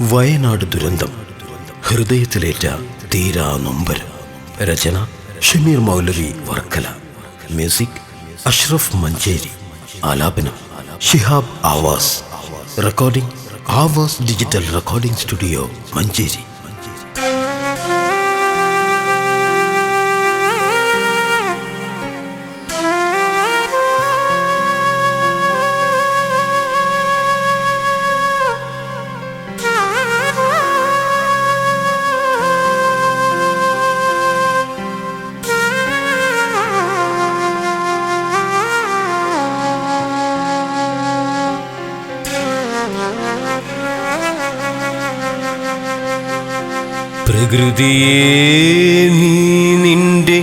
വയനാട് ദുരന്തം. ഹൃദയത്തിലേറ്റ തീരാ നൊമ്പരം. രചന ഷമീർ മൗലവി വർക്കല. മ്യൂസിക് അഷ്റഫ് മഞ്ചേരി. ആലാപനം Shihab Awaz. Recording Awaz digital recording studio Manjeri. പ്രകൃതിയെ നീ നിന്റെ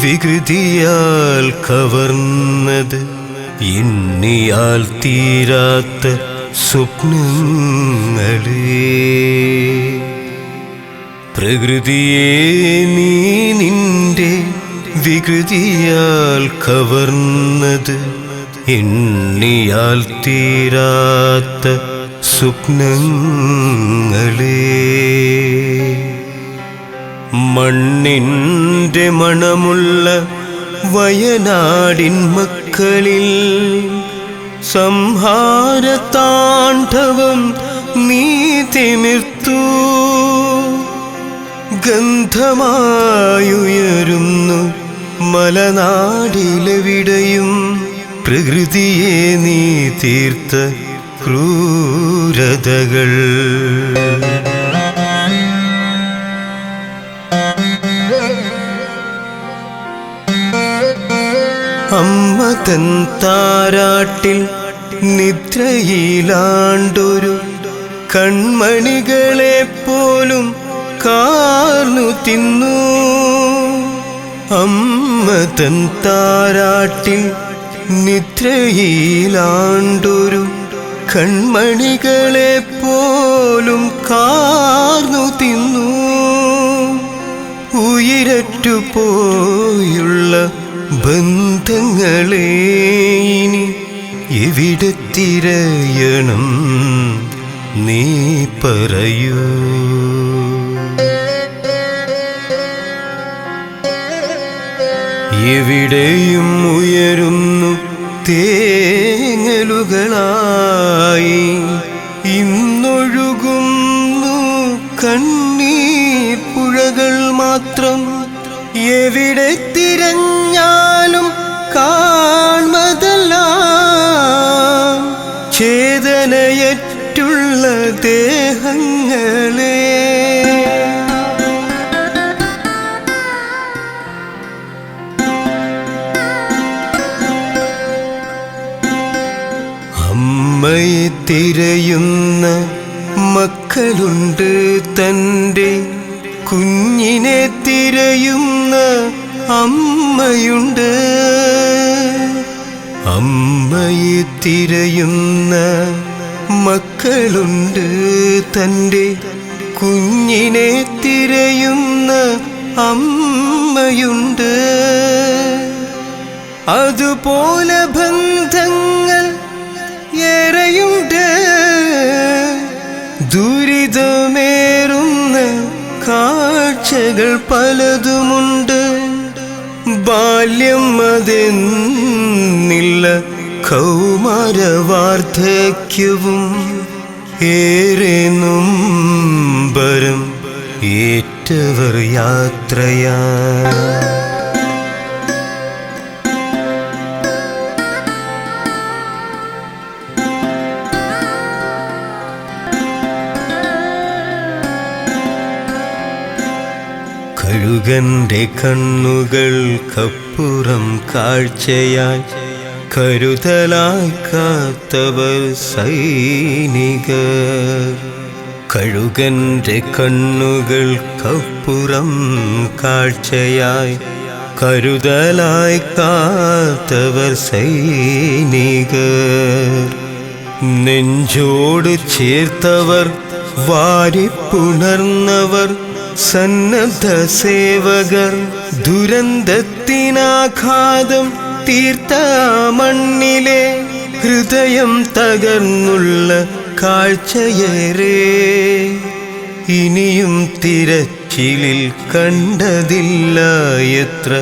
വികൃതിയാൽ കവർന്നത് എണ്ണിയാൽ തീരാത്ത സ്വപ്നങ്ങളേ. പ്രകൃതിയെ നീ നിന്റെ വികൃതിയാൽ കവർന്നത് എണ്ണിയാൽ തീരാത്ത സ്വപ്നങ്ങളെ. മണ്ണിന്റെ മണമുള്ള വയനാടിൻ മക്കളിൽ സംഹാരതാണ്ഡവം നീ തിമിർത്തു. ഗന്ധമായുയരുന്നു മലനാടിലെവിടെയും. പ്രകൃതിയെ നീ തീർത്ത ക്രൂരതകൾ. അമ്മ തൻ താരാട്ടിൽ നിദ്രയിലാണ്ടൊരു കൺമണികളെ പോലും കാർന്നു തിന്നു. അമ്മ തൻ താരാട്ടിൽ നിദ്രയിലാണ്ടൊരു കൺമണികളെ പോലും കാർന്നു തിന്നു. ഉയരറ്റു പോയുള്ള ബന്ധങ്ങളെ ഇനി എവിടെ തിരയണം നീ പറയൂ. എവിടെയും ഉയരുന്നു തേങ്ങലുകളായി. ഇന്നൊഴുകുന്നു കണ്ണീർ പുഴകൾ മാത്രം. എവിടെ തിരഞ്ഞാലും കാൺമതല്ല ചേതനയറ്റുള്ള ദേഹങ്ങളെ. അമ്മയെ തിരയുന്ന മക്കളുണ്ട് തന്റെ കുഞ്ഞിനെ തിരയുന്ന അമ്മയുണ്ട്. അമ്മയെ തിരയുന്ന മക്കളുണ്ട്. തന്റെ കുഞ്ഞിനെ തിരയുന്ന അമ്മയുണ്ട്. അതുപോലെ ബന്ധങ്ങൾ ഏറെയുണ്ട്. ദുരിതമേറുന്ന കാഴ്ചകൾ പലതുമുണ്ട്. ബാല്യം അതെന്നില്ല. കൗമാരവാർദ്ധക്യവും ഏറെ നുംബരം ഏറ്റവർ യാത്രയാ. കഴുകന്റെ കണ്ണുകൾക്കപ്പുറം കാഴ്ചയായി. കരുതലായി കാത്തവർ സൈനികർ. കഴുകന്റെ കണ്ണുകൾക്കപ്പുറം കാഴ്ചയായി. കരുതലായി കാത്തവർ സൈനികർ. നെഞ്ചോട് ചേർത്തവർ വാരിപ്പുണർന്നവർ സന്നദ്ധ സേവകർ ദുരന്തത്തിനാഘാതം തീർത്ത മണ്ണിലെ ഹൃദയം തകർന്നുള്ള കാഴ്ചയേറെ. ഇനിയും തിരച്ചിലിൽ കണ്ടതില്ല എത്ര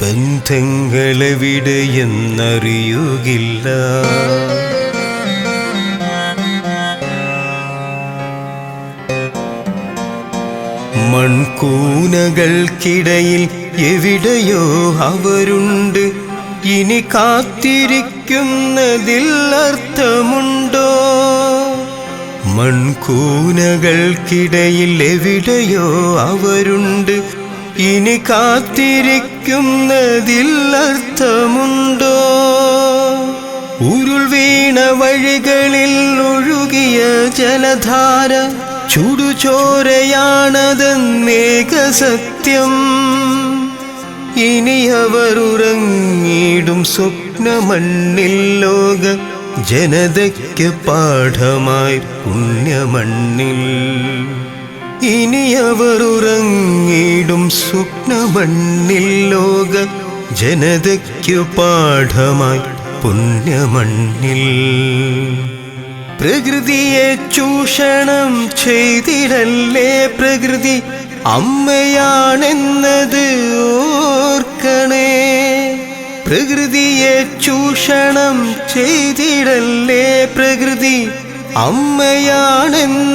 ബന്ധങ്ങളെവിടെയെന്നറിയുകില്ല മൺകൂനകൾക്കിടയിൽ എവിടെയോ അവരുണ്ട്. ഇനി കാത്തിരിക്കുന്നതിൽ അർത്ഥമുണ്ടോ? മൺകൂനകൾക്കിടയിൽ എവിടെയോ അവരുണ്ട്. ഇനി കാത്തിരിക്കുന്നതിൽ അർത്ഥമുണ്ടോ? ഉരുൾ വീണ വഴികളിൽ ഒഴുകിയ ജലധാര ചുടുചോരയാണതെന്നേക സത്യം ഇനി അവർ ഉറങ്ങിയിടും സ്വപ്നമണ്ണിൽ ലോക. ജനതയ്ക്ക് പാഠമായി പുണ്യമണ്ണിൽ. ഇനി അവർ ഉറങ്ങിയിടും സ്വപ്നമണ്ണിൽ ലോക. ജനതയ്ക്കു പാഠമായി പുണ്യമണ്ണിൽ. പ്രകൃതിയെ ചൂഷണം ചെയ്തിടല്ലേ പ്രകൃതി? അമ്മയാണെന്നത് ഓർക്കണേ. പ്രകൃതിയെ ചൂഷണം ചെയ്തിടല്ലേ പ്രകൃതി? അമ്മയാണെന്നത് ഓർക്കണേ